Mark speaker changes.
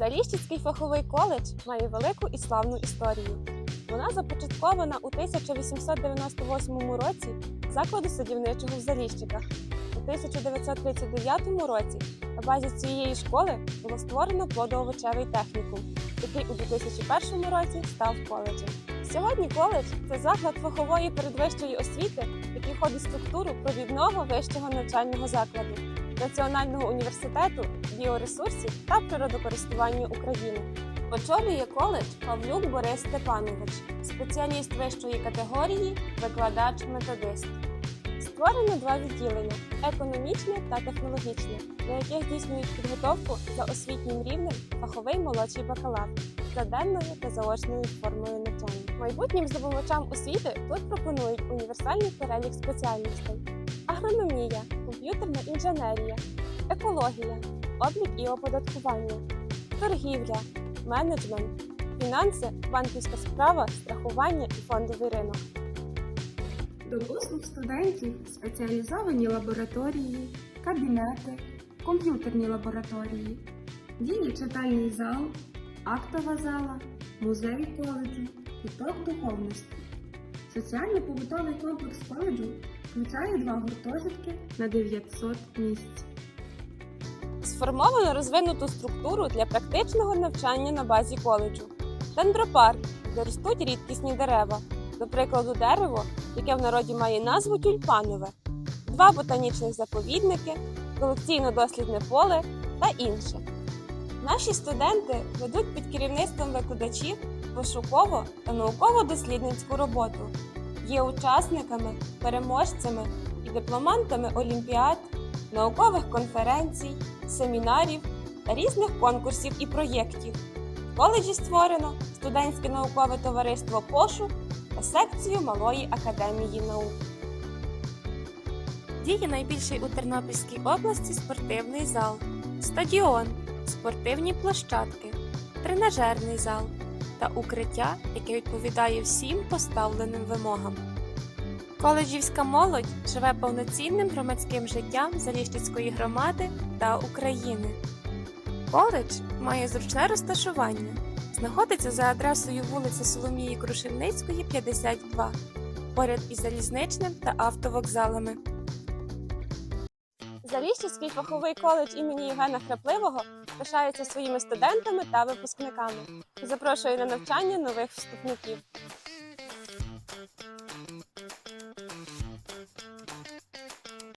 Speaker 1: Заліщицький фаховий коледж має велику і славну історію. Вона започаткована у 1898 році закладу садівничого в Заліщиках. У 1939 році на базі цієї школи було створено плодоовочевий технікум, який у 2001 році став коледжем. Сьогодні коледж це заклад фахової передвищої освіти, який входить в структуру провідного вищого навчального закладу Національного університету біоресурсів та природокористування України. Очолює коледж Павлюк Борис Степанович, спеціаліст вищої категорії, викладач-методист. Створено два відділення економічне та технологічне, на яких здійснюють підготовку за освітнім рівнем фаховий молодший бакалавр за денною та заочною формою навчання. Майбутнім здобувачам освіти тут пропонують універсальний перелік спеціальностей: агрономія, комп'ютерна інженерія, екологія, облік і оподаткування, торгівля, менеджмент, фінанси, банківська справа, страхування і фондовий ринок.
Speaker 2: До послуг студентів спеціалізовані лабораторії, кабінети, комп'ютерні лабораторії, діє читальний зал, актова зала, музей коледжу, куток духовності. Соціально-побутовий комплекс коледжу включає два гуртожитки на 900 місць.
Speaker 1: Сформовано розвинуту структуру для практичного навчання на базі коледжу. Дендропарк, де ростуть рідкісні дерева, до прикладу, дерево, яке в народі має назву тюльпанове, два ботанічних заповідники, колекційно-дослідне поле та інше. Наші студенти ведуть під керівництвом викладачів пошуково та науково-дослідницьку роботу, є учасниками, переможцями і дипломантами олімпіад, наукових конференцій, семінарів та різних конкурсів і проєктів. В коледжі створено студентське наукове товариство Пошук та секцію Малої академії наук. Діє найбільший у Тернопільській області спортивний зал, стадіон, спортивні площадки, тренажерний зал та укриття, яке відповідає всім поставленим вимогам. Коледжівська молодь живе повноцінним громадським життям Заліщицької громади та України. Коледж має зручне розташування. Знаходиться за адресою вулиця Соломії Крушельницької, 52, поряд із залізничним та автовокзалами. Заліщицький фаховий коледж імені Євгена Храпливого пишається своїми студентами та випускниками запрошує на навчання нових вступників.